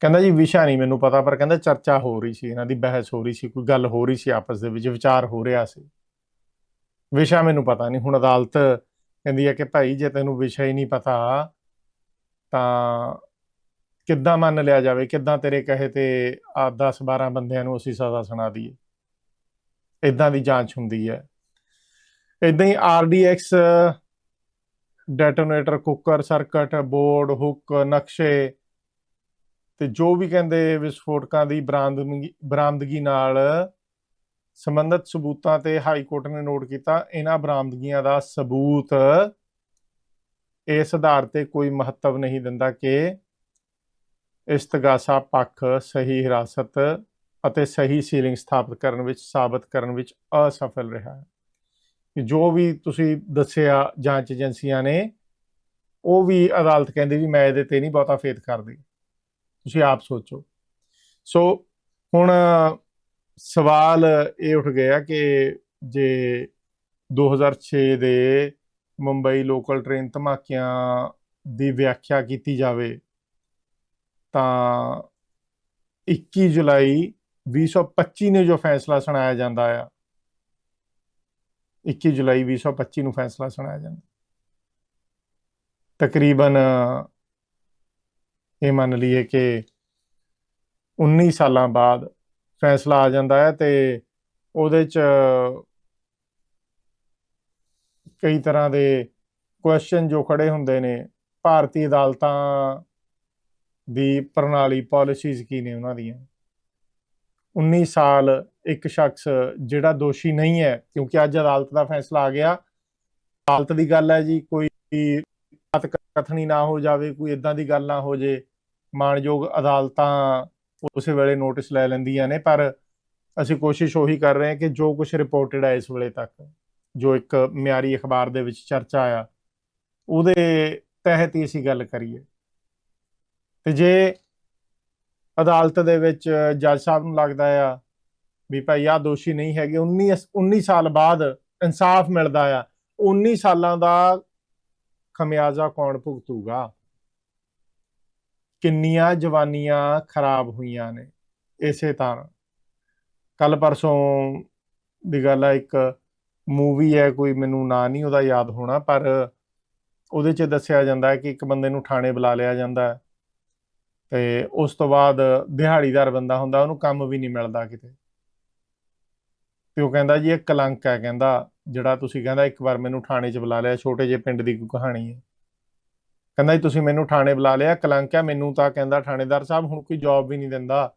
Speaker 1: ਕਹਿੰਦਾ ਜੀ ਵਿਸ਼ਾ ਨਹੀਂ ਮੈਨੂੰ ਪਤਾ, ਪਰ ਕਹਿੰਦਾ ਚਰਚਾ ਹੋ ਰਹੀ ਸੀ, ਇਹਨਾਂ ਦੀ ਬਹਿਸ ਹੋ ਰਹੀ ਸੀ, ਕੋਈ ਗੱਲ ਹੋ ਰਹੀ ਸੀ ਆਪਸ ਦੇ ਵਿੱਚ, ਵਿਚਾਰ ਹੋ ਰਿਹਾ ਸੀ। ਵਿਸ਼ਾ ਮੈਨੂੰ ਪਤਾ ਨਹੀਂ, ਹੁਣ ਅਦਾਲਤ ਕਹਿੰਦੀ ਹੈ ਕਿ ਭਾਈ ਜੇ ਤੈਨੂੰ ਵਿਸ਼ਾ ਹੀ ਨਹੀਂ ਪਤਾ, ਤਾਂ ਕਿੱਦਾਂ ਮੰਨ ਲਿਆ ਜਾਵੇ, ਕਿੱਦਾਂ ਤੇਰੇ ਕਹੇ ਤੇ ਆ 10 12 ਬੰਦਿਆਂ ਨੂੰ ਅਸੀਂ ਸਜ਼ਾ ਸੁਣਾ ਦਈਏ। ਇਦਾਂ ਦੀ ਜਾਂਚ ਹੁੰਦੀ ਹੈ। ਇਦਾਂ ਹੀ RDX detonator, cooker, circuit, board, hook, ਨਕਸ਼ੇ ਤੇ ਜੋ ਵੀ ਕਹਿੰਦੇ ਵਿਸਫੋਟਕਾਂ ਦੀ ਬਰਾਮਦਗੀ ਬਰਾਮਦਗੀ ਨਾਲ ਸੰਬੰਧਿਤ ਸਬੂਤਾਂ ਤੇ ਹਾਈ ਕੋਰਟ ਨੇ ਨੋਟ ਕੀਤਾ, ਇਹਨਾਂ ਬਰਾਮਦਗੀਆਂ ਦਾ ਸਬੂਤ ਇਸ ਆਧਾਰ ਤੇ ਕੋਈ ਮਹੱਤਵ ਨਹੀਂ ਦਿੰਦਾ ਕਿ ਇਸਤਗਾਸਾ ਪੱਖ ਸਹੀ ਹਿਰਾਸਤ ਅਤੇ ਸਹੀ ਸੀਲਿੰਗ ਸਥਾਪਿਤ ਕਰਨ ਵਿੱਚ, ਸਾਬਤ ਕਰਨ ਵਿੱਚ ਅਸਫਲ ਰਿਹਾ ਹੈ। ਕਿ ਜੋ ਵੀ ਤੁਸੀਂ ਦੱਸਿਆ ਜਾਂਚ ਏਜੰਸੀਆਂ ਨੇ, ਉਹ ਵੀ ਅਦਾਲਤ ਕਹਿੰਦੀ ਵੀ ਮੈਂ ਇਹਦੇ ਤੇ ਨਹੀਂ ਬਹੁਤਾ ਫੇਥ ਕਰਦੀ। ਤੁਸੀਂ ਆਪ ਸੋਚੋ। ਸੋ ਹੁਣ ਸਵਾਲ ਇਹ ਉੱਠ ਗਿਆ ਕਿ ਜੇ 2006 ਦੇ ਮੁੰਬਈ ਲੋਕਲ ਟ੍ਰੇਨ ਧਮਾਕਿਆਂ ਦੀ ਵਿਆਖਿਆ ਕੀਤੀ ਜਾਵੇ, ਤਾਂ 21 ਜੁਲਾਈ 2025 ਨੂੰ ਜੋ ਫੈਸਲਾ ਸੁਣਾਇਆ ਜਾਂਦਾ ਆ 21 ਜੁਲਾਈ 2025 ਨੂੰ ਫੈਸਲਾ ਸੁਣਾਇਆ ਜਾਣਾ ਤਕਰੀਬਨ ਇਹ ਮੰਨ ਲਈਏ ਕਿ 19 ਸਾਲਾਂ ਬਾਅਦ ਫੈਸਲਾ ਆ ਜਾਂਦਾ ਹੈ ਤੇ ਉਹਦੇ ਚ ਕਈ ਤਰ੍ਹਾਂ ਦੇ ਕੁਐਸਚਨ ਜੋ ਖੜੇ ਹੁੰਦੇ ਨੇ, ਭਾਰਤੀ ਅਦਾਲਤਾਂ ਦੀ ਪ੍ਰਣਾਲੀ ਪਾਲਿਸੀਜ਼ ਕੀ ਨੇ ਉਹਨਾਂ ਦੀਆਂ? 19 ਸਾਲ ਇੱਕ ਸ਼ਖਸ ਜਿਹੜਾ ਦੋਸ਼ੀ ਨਹੀਂ ਹੈ, ਕਿਉਂਕਿ ਅੱਜ ਅਦਾਲਤ ਦਾ ਫੈਸਲਾ ਆ ਗਿਆ। ਅਦਾਲਤ ਦੀ ਗੱਲ ਹੈ ਜੀ, ਕੋਈ ਕਥਨੀ ਨਾ ਹੋ ਜਾਵੇ, ਕੋਈ ਇਦਾਂ ਦੀ ਗੱਲ ਨਾ ਹੋ ਜੇ। ਮਾਣਯੋਗ ਅਦਾਲਤਾਂ ਉਸੇ ਵੇਲੇ ਨੋਟਿਸ ਲੈ ਲੈਂਦੀਆਂ ਨੇ, ਪਰ ਅਸੀਂ ਕੋਸ਼ਿਸ਼ ਉਹੀ ਕਰ ਰਹੇ ਹਾਂ ਕਿ ਜੋ ਕੁਝ ਰਿਪੋਰਟਡ ਹੈ ਇਸ ਵੇਲੇ ਤੱਕ, ਜੋ ਇੱਕ ਮਿਆਰੀ ਅਖਬਾਰ ਦੇ ਵਿੱਚ ਚਰਚਾ ਆ, ਉਹਦੇ ਤਹਿਤ ਹੀ ਅਸੀਂ ਗੱਲ ਕਰੀਏ। ਤੇ ਜੇ ਅਦਾਲਤ ਦੇ ਵਿੱਚ ਜੱਜ ਸਾਹਿਬ ਨੂੰ ਲੱਗਦਾ ਆ ਵੀ ਭਾਈ ਆ ਦੋਸ਼ੀ ਨਹੀਂ ਹੈਗੇ। 19 19 ਸਾਲ ਬਾਅਦ ਇਨਸਾਫ ਮਿਲਦਾ ਆ। 19 ਸਾਲਾਂ ਦਾ ਖਮਿਆਜ਼ਾ ਕੌਣ ਭੁਗਤੂਗਾ? ਕਿੰਨੀਆਂ ਜਵਾਨੀਆਂ ਖਰਾਬ ਹੋਈਆਂ ਨੇ। ਇਸੇ ਤਰ੍ਹਾਂ। ਕੱਲ ਪਰਸੋਂ ਦੀ ਗੱਲ ਹੈ ਇੱਕ ਮੂਵੀ ਹੈ, ਕੋਈ ਮੈਨੂੰ ਨਾਂ ਨਹੀਂ ਉਹਦਾ ਯਾਦ ਹੋਣਾ, ਪਰ ਉਹਦੇ 'ਚ ਦੱਸਿਆ ਜਾਂਦਾ ਹੈ ਕਿ ਇੱਕ ਬੰਦੇ ਨੂੰ ਥਾਣੇ ਬੁਲਾ ਲਿਆ ਜਾਂਦਾ ਹੈ। ਤੇ ਉਸ ਤੋਂ ਬਾਅਦ ਦਿਹਾੜੀਦਾਰ ਬੰਦਾ ਹੁੰਦਾ, ਉਹਨੂੰ ਕੰਮ ਵੀ ਨਹੀਂ ਮਿਲਦਾ ਕਿਤੇ। ਤੇ ਉਹ ਕਹਿੰਦਾ ਜੀ, ਇਹ ਕਲੰਕ ਹੈ, ਕਹਿੰਦਾ, ਜਿਹੜਾ ਤੁਸੀਂ ਕਹਿੰਦਾ ਇੱਕ ਵਾਰ ਮੈਨੂੰ ਥਾਣੇ 'ਚ ਬੁਲਾ ਲਿਆ, ਛੋਟੇ ਜਿਹੇ ਪਿੰਡ ਦੀ ਕੋਈ ਕਹਾਣੀ ਹੈ। ਕਹਿੰਦਾ ਜੀ, ਤੁਸੀਂ ਮੈਨੂੰ ਥਾਣੇ ਬੁਲਾ ਲਿਆ, ਕਲੰਕ ਹੈ, ਮੈਨੂੰ ਤਾਂ ਕਹਿੰਦਾ ਥਾਣੇਦਾਰ ਸਾਹਿਬ ਹੁਣ ਕੋਈ ਜੌਬ ਵੀ ਨਹੀਂ ਦਿੰਦਾ,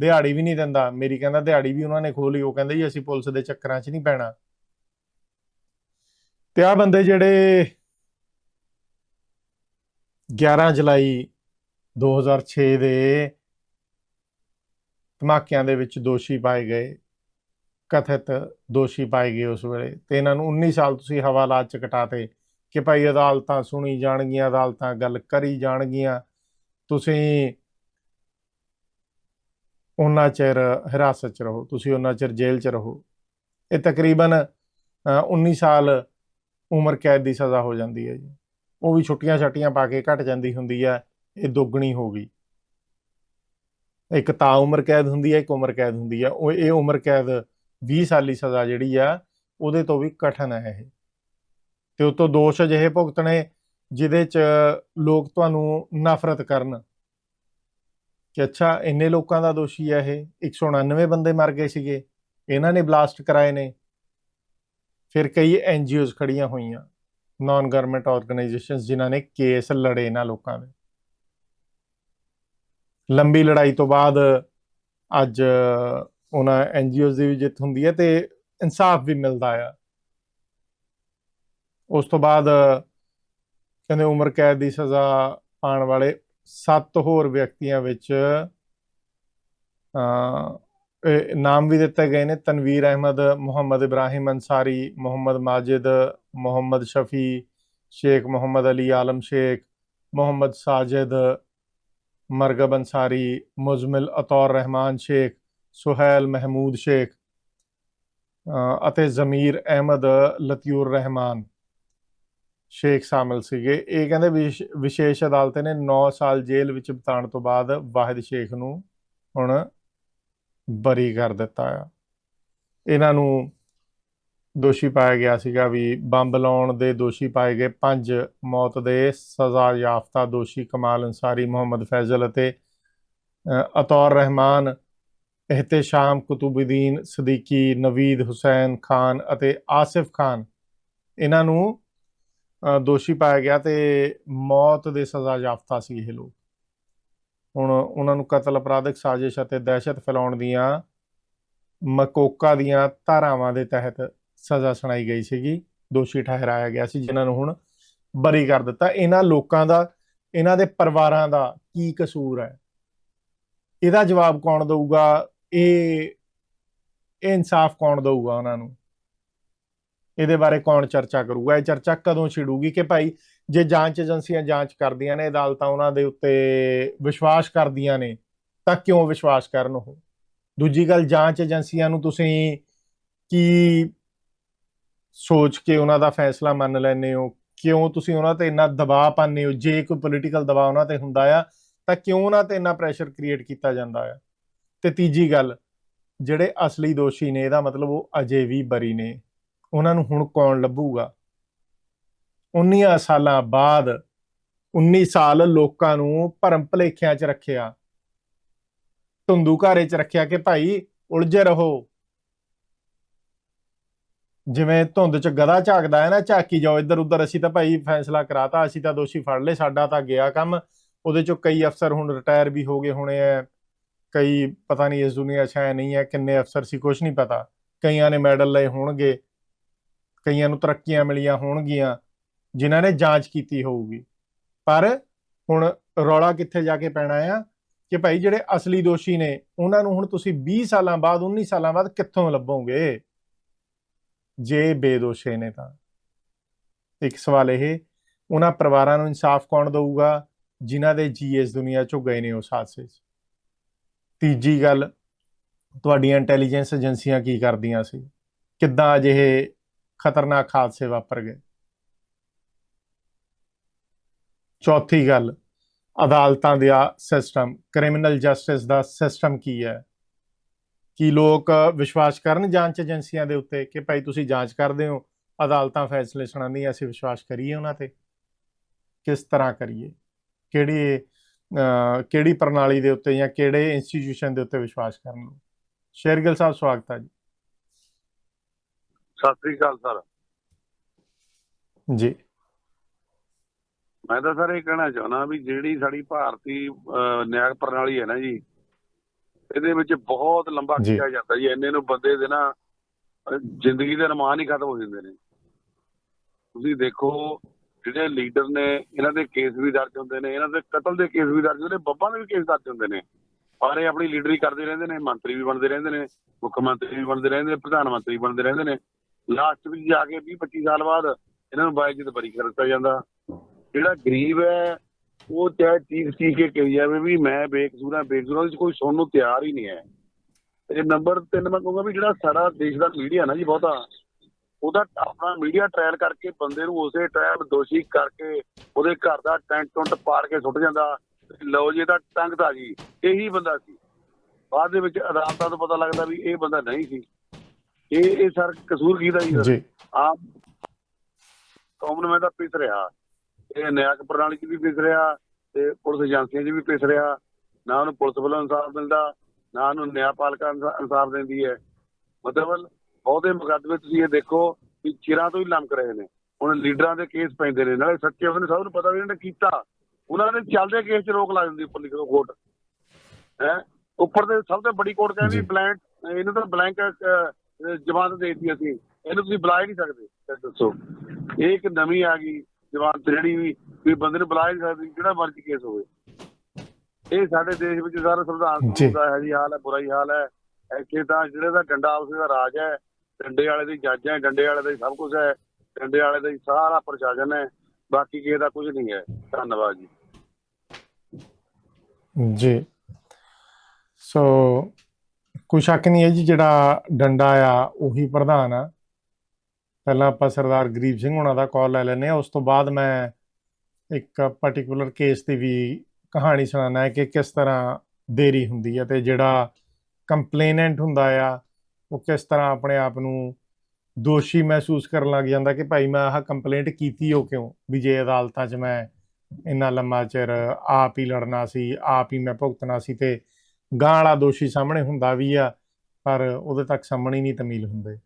Speaker 1: ਦਿਹਾੜੀ ਵੀ ਨਹੀਂ ਦਿੰਦਾ। ਮੇਰੀ ਕਹਿੰਦਾ ਦਿਹਾੜੀ ਵੀ ਉਹਨਾਂ ਨੇ ਖੋਲੀ ਉਹ ਕਹਿੰਦਾ ਜੀ, ਅਸੀਂ ਪੁਲਿਸ ਦੇ ਚੱਕਰਾਂ 'ਚ ਨਹੀਂ ਪੈਣਾ। ਤੇ ਆ ਬੰਦੇ ਜਿਹੜੇ 11 ਜੁਲਾਈ 2006 ਦੇ ਧਮਾਕਿਆਂ ਦੇ ਵਿੱਚ ਦੋਸ਼ੀ ਪਾਏ ਗਏ ਕਥਿਤ ਦੋਸ਼ੀ ਪਾਏ ਗਏ ਉਸ ਵੇਲੇ। ਤੇ ਇਹਨਾਂ ਨੂੰ 19 ਸਾਲ ਤੁਸੀਂ ਹਵਾਲਾਤ ਚ ਕਟਾਤੇ ਕਿ ਭਾਈ ਅਦਾਲਤਾਂ ਸੁਣੀ ਜਾਣਗੀਆਂ ਅਦਾਲਤਾਂ ਗੱਲ ਕਰੀ ਜਾਣਗੀਆਂ ਤੁਸੀਂ ਉਹਨਾਂ ਚਿਰ ਹਿਰਾਸਤ ਚ ਰਹੋ ਤੁਸੀਂ ਉਹਨਾਂ ਚਿਰ ਜੇਲ੍ਹ ਚ ਰਹੋ। ਇਹ ਤਕਰੀਬਨ ਅ, 19 ਸਾਲ ਉਮਰ ਕੈਦ ਦੀ ਸਜ਼ਾ ਹੋ ਜਾਂਦੀ ਹੈ ਜੀ। ਉਹ ਵੀ ਛੁੱਟੀਆਂ ਛੱਟੀਆਂ ਪਾ ਕੇ ਘਟ ਜਾਂਦੀ ਹੁੰਦੀ ਹੈ। ਇਹ ਦੁੱਗਣੀ ਹੋ ਗਈ। ਇੱਕ ਤਾਂ ਉਮਰ ਕੈਦ ਹੁੰਦੀ ਹੈ, ਇੱਕ ਉਮਰ ਕੈਦ ਹੁੰਦੀ ਹੈ। ਉਹ ਇਹ ਉਮਰ ਕੈਦ 20 ਸਾਲੀ ਸਜ਼ਾ ਜਿਹੜੀ ਆ, ਉਹਦੇ ਤੋਂ ਵੀ ਕਠਨ ਹੈ ਇਹ। ਤੇ ਉਤੋਂ ਦੋਸ਼ ਅਜਿਹੇ ਭੁਗਤਣੇ ਜਿਹਦੇ ਚ ਲੋਕ ਤੁਹਾਨੂੰ ਨਫ਼ਰਤ ਕਰਨ। ਕਿ ਅੱਛਾ, ਇੰਨੇ ਲੋਕਾਂ ਦਾ ਦੋਸ਼ੀ ਹੈ ਇਹ। 199 ਬੰਦੇ ਮਰ ਗਏ ਸੀਗੇ। ਇਹਨਾਂ ਨੇ ਬਲਾਸਟ ਕਰਾਏ ਨੇ। ਫਿਰ ਕਈ ਐਨਜੀਓਜ਼ ਖੜੀਆਂ ਹੋਈਆਂ। ਨਾਨ ਗਵਰਨਮੈਂਟ ਆਰਗੇਨਾਈਜੇਸ਼ਨਸ ਜਿਨ੍ਹਾਂ ਨੇ ਕੇਸ ਲੜੇ ਇਹਨਾਂ ਲੋਕਾਂ ਦੇ ਲੰਬੀ ਲੜਾਈ ਤੋਂ ਬਾਅਦ ਅੱਜ ਉਹਨਾਂ ਐਨਜੀਓਜ਼ ਦੀ ਵੀ ਜਿੱਤ ਹੁੰਦੀ ਹੈ ਤੇ ਇਨਸਾਫ ਵੀ ਮਿਲਦਾ ਆ। ਉਸ ਤੋਂ ਬਾਅਦ ਕਹਿੰਦੇ ਉਮਰ ਕੈਦ ਦੀ ਸਜ਼ਾ ਪਾਉਣ ਵਾਲੇ ਸੱਤ ਹੋਰ ਵਿਅਕਤੀਆਂ ਵਿੱਚ ਅ ਇਹ ਨਾਮ ਵੀ ਦਿੱਤੇ ਗਏ ਨੇ, ਤਨਵੀਰ ਅਹਿਮਦ, ਮੁਹੰਮਦ ਇਬਰਾਹਿਮ ਅੰਸਾਰੀ ਮੁਹੰਮਦ ਮਾਜਿਦ, ਮੁਹੰਮਦ ਸ਼ਫੀ ਸ਼ੇਖ, ਮੁਹੰਮਦ ਅਲੀ ਆਲਮ ਸ਼ੇਖ, ਮੁਹੰਮਦ ਸਾਜਿਦ ਮਰਗਬ ਅੰਸਾਰੀ ਮੁਜ਼ਮਿਲ ਅਤੌਰ ਰਹਿਮਾਨ ਸ਼ੇਖ ਸੁਹੈਲ ਮਹਿਮੂਦ ਸ਼ੇਖ ਅਤੇ ਜ਼ਮੀਰ ਅਹਿਮਦ ਲਤੀਉਰ ਰਹਿਮਾਨ ਸ਼ੇਖ ਸ਼ਾਮਿਲ ਸੀਗੇ ਇਹ ਕਹਿੰਦੇ ਵਿਸ਼- ਵਿਸ਼ੇਸ਼ ਅਦਾਲਤ ਨੇ 9 ਸਾਲ ਜੇਲ੍ਹ ਵਿੱਚ ਬਿਤਾਉਣ ਤੋਂ ਬਾਅਦ ਵਾਹਿਦ ਸ਼ੇਖ ਨੂੰ ਹੁਣ ਬਰੀ ਕਰ ਦਿੱਤਾ ਆ ਇਹਨਾਂ ਨੂੰ ਦੋਸ਼ੀ ਪਾਇਆ ਗਿਆ ਸੀਗਾ ਵੀ ਬੰਬ ਲਾਉਣ ਦੇ ਦੋਸ਼ੀ ਪਾਏ ਗਏ ਪੰਜ ਮੌਤ ਦੇ ਸਜ਼ਾ ਯਾਫਤਾ ਦੋਸ਼ੀ ਕਮਾਲ ਅੰਸਾਰੀ ਮੁਹੰਮਦ ਫੈਜ਼ਲ ਅਤੇ ਅਤੌਰ ਰਹਿਮਾਨ ਇਹਤਸ਼ਾਮ ਕੁਤੁਬੁਦੀਨ, ਸਦੀਕੀ ਨਵੀਦ ਹੁਸੈਨ ਖਾਨ ਅਤੇ ਆਸਿਫ ਖਾਨ। ਇਹਨਾਂ ਨੂੰ ਦੋਸ਼ੀ ਪਾਇਆ ਗਿਆ ਤੇ ਮੌਤ ਦੇ ਸਜ਼ਾ ਯਾਫਤਾ ਸੀ ਇਹ ਲੋਕ। ਹੁਣ ਉਹਨਾਂ ਨੂੰ ਕਤਲ ਅਪਰਾਧਿਕ ਸਾਜ਼ਿਸ਼ ਅਤੇ ਦਹਿਸ਼ਤ ਫੈਲਾਉਣ ਦੀਆਂ ਮਕੋਕਾ ਦੀਆਂ ਧਾਰਾਵਾਂ ਦੇ ਤਹਿਤ ਸਜ਼ਾ ਸੁਣਾਈ ਗਈ ਸੀਗੀ, ਦੋਸ਼ੀ ਠਹਿਰਾਇਆ ਗਿਆ ਸੀ, ਜਿਨ੍ਹਾਂ ਨੂੰ ਹੁਣ ਬਰੀ ਕਰ ਦਿੱਤਾ। ਇਹਨਾਂ ਲੋਕਾਂ ਦਾ, ਇਹਨਾਂ ਦੇ ਪਰਿਵਾਰਾਂ ਦਾ ਕੀ ਕਸੂਰ ਹੈ? ਇਹਦਾ ਜਵਾਬ ਕੌਣ ਦਊਗਾ? ਇਹ ਇਹ ਇਨਸਾਫ ਕੌਣ ਦਊਗਾ ਉਹਨਾਂ ਨੂੰ? ਇਹਦੇ ਬਾਰੇ ਕੌਣ ਚਰਚਾ ਕਰੂਗਾ? ਇਹ ਚਰਚਾ ਕਦੋਂ ਛਿੜੂਗੀ ਕਿ ਭਾਈ ਜੇ ਜਾਂਚ ਏਜੰਸੀਆਂ ਜਾਂਚ ਕਰਦੀਆਂ ਨੇ, ਅਦਾਲਤਾਂ ਉਹਨਾਂ ਦੇ ਉੱਤੇ ਵਿਸ਼ਵਾਸ ਕਰਦੀਆਂ ਨੇ, ਤਾਂ ਕਿਉਂ ਵਿਸ਼ਵਾਸ ਕਰਨ ਉਹ? ਦੂਜੀ ਗੱਲ, ਜਾਂਚ ਏਜੰਸੀਆਂ ਨੂੰ ਤੁਸੀਂ ਕੀ ਸੋਚ ਕੇ ਉਹਨਾਂ ਦਾ ਫੈਸਲਾ ਮੰਨ ਲੈਂਦੇ ਹੋ? ਕਿਉਂ ਤੁਸੀਂ ਉਹਨਾਂ ਤੇ ਇੰਨਾ ਦਬਾਅ ਪਾਉਂਦੇ ਹੋ? ਜੇ ਕੋਈ ਪੋਲੀਟੀਕਲ ਦਬਾਅ ਉਹਨਾਂ ਤੇ ਹੁੰਦਾ ਆ, ਤਾਂ ਕਿਉਂ ਉਹਨਾਂ ਤੇ ਇੰਨਾ ਪ੍ਰੈਸ਼ਰ ਕ੍ਰੀਏਟ ਕੀਤਾ ਜਾਂਦਾ ਆ? ਤੇ ਤੀਜੀ ਗੱਲ, ਜਿਹੜੇ ਅਸਲੀ ਦੋਸ਼ੀ ਨੇ, ਇਹਦਾ ਮਤਲਬ ਉਹ ਅਜੇ ਵੀ ਬਰੀ ਨੇ। ਉਹਨਾਂ ਨੂੰ ਹੁਣ ਕੌਣ ਲੱਭੂਗਾ? 19 ਸਾਲਾਂ ਬਾਅਦ 19 ਸਾਲ ਲੋਕਾਂ ਨੂੰ ਭਰਮ ਭਲੇਖਿਆਂ 'ਚ ਰੱਖਿਆ। ਧੁੰਦੂ ਘਾਰੇ 'ਚ ਰੱਖਿਆ ਕਿ ਭਾਈ, ਉਲਝੇ ਰਹੋ। ਜਿਵੇਂ ਧੁੰਦ 'ਚ ਗਦਾ ਝਾਕਦਾ ਹੈ ਨਾ, ਝਾਕੀ ਜਾਓ, ਇੱਧਰ ਉੱਧਰ ਅਸੀਂ ਤਾਂ ਭਾਈ ਫੈਸਲਾ ਕਰਾਤਾ, ਅਸੀਂ ਤਾਂ ਦੋਸ਼ੀ ਫੜ ਲਏ, ਸਾਡਾ ਤਾਂ ਗਿਆ ਕੰਮ। ਉਹਦੇ 'ਚੋਂ ਕਈ ਅਫਸਰ ਹੁਣ ਰਿਟਾਇਰ ਵੀ ਹੋ ਗਏ ਹੋਣੇ ਆ। ਕਈ ਪਤਾ ਨਹੀਂ ਇਸ ਦੁਨੀਆ 'ਚ ਹੈ ਨਹੀਂ ਹੈ, ਕਿੰਨੇ ਅਫਸਰ ਸੀ ਕੁਝ ਨਹੀਂ ਪਤਾ। ਕਈਆਂ ਨੇ ਮੈਡਲ ਲਏ ਹੋਣਗੇ, ਕਈਆਂ ਨੂੰ ਤਰੱਕੀਆਂ ਮਿਲੀਆਂ ਹੋਣਗੀਆਂ, ਜਿਨ੍ਹਾਂ ਨੇ ਜਾਂਚ ਕੀਤੀ ਹੋਊਗੀ। ਪਰ ਹੁਣ ਰੌਲਾ ਕਿੱਥੇ ਜਾ ਕੇ ਪੈਣਾ ਆ? ਕਿ ਭਾਈ ਜਿਹੜੇ ਅਸਲੀ ਦੋਸ਼ੀ ਨੇ, ਉਹਨਾਂ ਨੂੰ ਹੁਣ ਤੁਸੀਂ 20 ਸਾਲਾਂ ਬਾਅਦ 19 ਸਾਲਾਂ ਬਾਅਦ ਕਿੱਥੋਂ ਲੱਭੋਗੇ? ਜੇ ਬੇਦੋਸ਼ੇ ਨੇ ਤਾਂ। ਇੱਕ ਸਵਾਲ ਇਹ, ਉਹਨਾਂ ਪਰਿਵਾਰਾਂ ਨੂੰ ਇਨਸਾਫ ਕੌਣ ਦਊਗਾ ਜਿਨ੍ਹਾਂ ਦੇ ਜੀ ਇਸ ਦੁਨੀਆ ਚੋਂ ਗਏ ਨੇ ਉਸ ਹਾਦਸੇ 'ਚ? ਤੀਜੀ ਗੱਲ, ਤੁਹਾਡੀਆਂ ਇੰਟੈਲੀਜੈਂਸ ਏਜੰਸੀਆਂ ਕੀ ਕਰਦੀਆਂ ਸੀ? ਕਿੱਦਾਂ ਅਜਿਹੇ ਖਤਰਨਾਕ ਹਾਦਸੇ ਵਾਪਰ ਗਏ? ਚੌਥੀ ਗੱਲ, ਅਦਾਲਤਾਂ ਦਾ ਸਿਸਟਮ ਕ੍ਰਿਮੀਨਲ ਜਸਟਿਸ ਦਾ ਸਿਸਟਮ ਕੀ ਹੈ? ਕੀ ਲੋਕ ਵਿਸ਼ਵਾਸ ਕਰਨ ਜਾਂਚ ਏਜੰਸੀਆਂ ਦੇ ਉੱਤੇ ਕਿ ਭਾਈ ਤੁਸੀਂ ਜਾਂਚ ਕਰਦੇ ਹੋ ਅਦਾਲਤਾਂ ਫੈਸਲੇ ਸੁਣਾਉਂਦੀਆਂ ਅਸੀਂ ਵਿਸ਼ਵਾਸ ਕਰੀਏ ਉਹਨਾਂ ਤੇ। ਕਿਸ ਤਰ੍ਹਾਂ ਕਰੀਏ? ਕਿਹੜੀ ਕਿਹੜੀ ਪ੍ਰਣਾਲੀ ਦੇ ਉੱਤੇ ਜਾਂ ਕਿਹੜੇ ਇੰਸਟੀਟਿਊਸ਼ਨ ਦੇ ਉੱਤੇ ਵਿਸ਼ਵਾਸ ਕਰਨ? ਨੂੰ ਸ਼ੇਰਗਿਲ ਸਾਹਿਬ ਸਵਾਗਤ ਹੈ ਜੀ।
Speaker 3: ਸਤਿ ਸ੍ਰੀ ਅਕਾਲ ਸਰ।
Speaker 1: ਜੀ।
Speaker 3: ਮੈਂ ਤਾਂ ਸਰ ਇਹ ਕਹਿਣਾ ਚਾਹੁੰਦਾ ਵੀ ਜਿਹੜੀ ਸਾਡੀ ਭਾਰਤੀ ਨਿਆਂ ਪ੍ਰਣਾਲੀ ਹੈ ਨਾ ਜੀ ਇਹਦੇ ਵਿੱਚ ਬਹੁਤ ਲੰਬਾ। ਖਿੱਚਿਆ ਜਾਂਦਾ ਜੀ। ਇੰਨੇ ਨੂੰ ਬੰਦੇ ਦੇ ਨਾ ਜ਼ਿੰਦਗੀ ਦੇ ਅਰਮਾਨ ਹੀ ਖਤਮ ਹੋ ਜਾਂਦੇ ਨੇ। ਤੁਸੀਂ ਦੇਖੋ ਜਿਹੜੇ ਲੀਡਰ ਨੇ ਇਹਨਾਂ ਦੇ ਕੇਸ ਵੀ ਦਰਜ ਹੁੰਦੇ ਨੇ ਇਹਨਾਂ ਦੇ ਕਤਲ ਦੇ ਕੇਸ ਵੀ ਦਰਜ ਹੁੰਦੇ ਨੇ ਬੱਬਾਂ ਦੇ ਵੀ ਕੇਸ ਦਰਜ ਹੁੰਦੇ ਨੇ। ਪਰ ਇਹ ਆਪਣੀ ਲੀਡਰੀ ਕਰਦੇ ਰਹਿੰਦੇ ਨੇ ਮੰਤਰੀ ਵੀ ਬਣਦੇ ਰਹਿੰਦੇ ਨੇ ਮੁੱਖ ਮੰਤਰੀ ਵੀ ਬਣਦੇ ਰਹਿੰਦੇ ਨੇ ਪ੍ਰਧਾਨ ਮੰਤਰੀ ਬਣਦੇ ਰਹਿੰਦੇ ਨੇ। ਲਾਸਟ ਵਿੱਚ ਜਾ ਕੇ 20 25 ਸਾਲ ਬਾਅਦ ਇਹਨਾਂ ਨੂੰ ਬਾਈਜਤ ਬਰੀ ਕਰ ਦਿੱਤਾ ਜਾਂਦਾ। ਜਿਹੜਾ ਗਰੀਬ ਹੈ ਉਹ ਚਾਹੇ ਚੀਖ ਚੀਖ ਕੇ ਕਹੀ ਜਾਵੇ ਵੀ ਮੈਂ ਬੇਕਸੂਰ ਬੇਕਸੂਰ ਉਹਦੇ ਕੋਈ ਸੁਣਨ ਨੂੰ ਤਿਆਰ ਹੀ ਨਹੀਂ ਹੈ। ਤੇ ਨੰਬਰ 3 ਮੈਂ ਕਹੂੰਗਾ ਵੀ ਜਿਹੜਾ ਸਾਡਾ ਦੇਸ਼ ਦਾ ਮੀਡੀਆ ਨਾ ਜੀ ਬਹੁਤਾ ਉਹਦਾ ਆਪਣਾ ਮੀਡੀਆ ਟ੍ਰਾਇਲ ਕਰਕੇ ਬੰਦੇ ਨੂੰ ਉਸੇ ਟਾਈਮ ਦੋਸ਼ੀ ਕਰਕੇ ਉਹਦੇ ਘਰ ਦਾ ਟੈਂਟ ਟੁੰਟ ਪਾੜ ਕੇ ਸੁੱਟ ਜਾਂਦਾ ਲਓ ਜੀ ਇਹਦਾ ਟੰਗ ਤਾਂ ਜੀ ਇਹੀ ਬੰਦਾ ਸੀ। ਬਾਅਦ ਦੇ ਵਿੱਚ ਅਦਾਲਤਾਂ ਤੋਂ ਪਤਾ ਲੱਗਦਾ ਵੀ ਇਹ ਬੰਦਾ ਨਹੀਂ ਸੀ। ਇਹ ਇਹ ਸਰ ਕਸੂਰ ਕਿਹਦਾ ਜੀ? ਆਮ ਕੌਮ ਨੂੰ ਮੈਂ ਤਾਂ ਪਿਸ ਰਿਹਾ। ਇਹ ਨਿਆਂਕ ਪ੍ਰਣਾਲੀ 'ਚ ਵੀ ਪਿਸ ਰਿਹਾ ਤੇ ਪੁਲਿਸ ਏਜੰਸੀਆਂ 'ਚ ਵੀ ਪਿਸ ਰਿਹਾ। ਨਾ ਉਹਨੂੰ ਪੁਲਿਸ ਵੱਲੋਂ ਇਨਸਾਫ ਮਿਲਦਾ ਨਾ ਉਹਨੂੰ ਨਿਆਂਪਾਲਿਕਾ ਇਨਸਾ- ਇਨਸਾਫ ਦਿੰਦੀ ਹੈ। ਮਤਲਬ ਬਹੁਤੇ ਮੁਕੱਦਮੇ ਤੁਸੀਂ ਇਹ ਦੇਖੋ ਵੀ ਚਿਰਾਂ ਤੋਂ ਹੀ ਲਮਕ ਰਹੇ ਨੇ। ਹੁਣ ਲੀਡਰਾਂ ਦੇ ਕੇਸ ਪੈਂਦੇ ਨੇ। ਨਾਲੇ ਸੱਚੇ ਹੋਣ ਸਭ ਨੂੰ ਪਤਾ ਵੀ ਇਹਨਾਂ ਨੇ ਕੀਤਾ। ਉਹਨਾਂ ਦੇ ਚੱਲਦੇ ਕੇਸ 'ਚ ਰੋਕ ਲਾ ਦਿੰਦੀ ਉੱਪਰ ਲਿਖੋ ਕੋਰਟ। ਹੈ? ਉੱਪਰ ਦੇ ਸਭ ਤੋਂ ਬੜੀ ਕੋਰਟ ਕਹਿੰਦੀ। ਬਲੈਂਕ ਇਹਨੂੰ ਤਾਂ ਬਲੈਂਕ ਜ਼ਮਾਨਤ ਦੇ ਦਿੱਤੀ ਅਸੀਂ। ਇਹਨੂੰ ਤੁਸੀਂ ਬੁਲਾ ਹੀ ਨਹੀਂ ਸਕਦੇ। ਦੱਸੋ। ਇਹ ਇੱਕ ਨਵੀਂ ਆ ਗਈ। ਜ਼ਮਾਨਤ ਜਿਹੜੀ ਵੀ ਵੀ ਬੰਦੇ ਨੂੰ ਬੁਲਾ ਹੀ ਨਹੀਂ ਸਕਦੇ ਜਿਹੜਾ ਮਰਜ਼ੀ ਕੇਸ ਹੋਵੇ। ਇਹ ਸਾਡੇ ਦੇਸ਼ ਵਿੱਚ ਸਾਰਾ ਸੰਵਿਧਾਨ। ਦਾ ਹੈ ਜੀ ਹਾਲ ਹੈ ਬੁਰਾ ਹੀ ਹਾਲ ਹੈ। ਇੱਥੇ ਤਾਂ ਜਿਹੜੇ ਦਾ ਡੰਡਾ ਉਸ ਦਾ ਰਾਜ ਹੈ ਡੰਡੇ ਵਾਲੇ ਦੀ ਜੱਜ ਹੈ ਡੰਡੇ ਵਾਲੇ ਦਾ ਸਭ ਕੁਝ ਹੈ ਡੰਡੇ ਵਾਲੇ ਦਾ ਸਾਰਾ ਪ੍ਰਸ਼ਾਸਨ ਹੈ ਬਾਕੀ ਕਿਸੇ ਦਾ ਕੁਝ ਨਹੀਂ ਹੈ। ਧੰਨਵਾਦ ਜੀ।
Speaker 1: ਜੀ। ਸੋ ਕੋਈ ਸ਼ੱਕ ਨਹੀਂ ਹੈ ਜੀ ਜਿਹੜਾ ਡੰਡਾ ਆ ਉਹੀ ਪ੍ਰਧਾਨ ਆ। ਪਹਿਲਾਂ ਆਪਾਂ ਸਰਦਾਰ ਗਰੀਬ ਸਿੰਘ ਹੁਣਾਂ ਦਾ ਕਾਲ ਲੈ ਲੈਨੇ ਆ ਉਸ ਤੋਂ ਬਾਅਦ ਮੈਂ ਇੱਕ ਪਾਰਟਿਕੂਲਰ ਕੇਸ ਦੀ ਵੀ ਕਹਾਣੀ ਸੁਣਾਉਣਾ ਹੈ ਕਿ ਕਿਸ ਤਰ੍ਹਾਂ ਦੇਰੀ ਹੁੰਦੀ ਹੈ ਤੇ ਜਿਹੜਾ ਕੰਪਲੇਨੈਂਟ ਹੁੰਦਾ ਆ, ਉਹ ਕਿਸ ਤਰ੍ਹਾਂ ਆਪਣੇ ਆਪ ਨੂੰ ਦੋਸ਼ੀ ਮਹਿਸੂਸ ਕਰਨ ਲੱਗ ਜਾਂਦਾ ਕਿ ਭਾਈ ਮੈਂ ਆਹ ਕੰਪਲੇਂਟ ਕੀਤੀ ਉਹ ਕਿਉਂ? ਵੀ ਜੇ ਅਦਾਲਤਾਂ 'ਚ ਮੈਂ ਇੰਨਾ ਲੰਮਾ ਚਿਰ ਆਪ ਹੀ ਲੜਨਾ ਸੀ, ਆਪ ਹੀ ਮੈਂ ਭੁਗਤਣਾ ਸੀ ਤੇ ਗਾਂ ਵਾਲਾ ਦੋਸ਼ੀ ਸਾਹਮਣੇ ਹੁੰਦਾ ਵੀ ਆ, ਪਰ ਉਹਦੇ ਤੱਕ ਸਾਹਮਣੇ ਨਹੀਂ ਤਮੀਲ ਹੁੰਦੇ।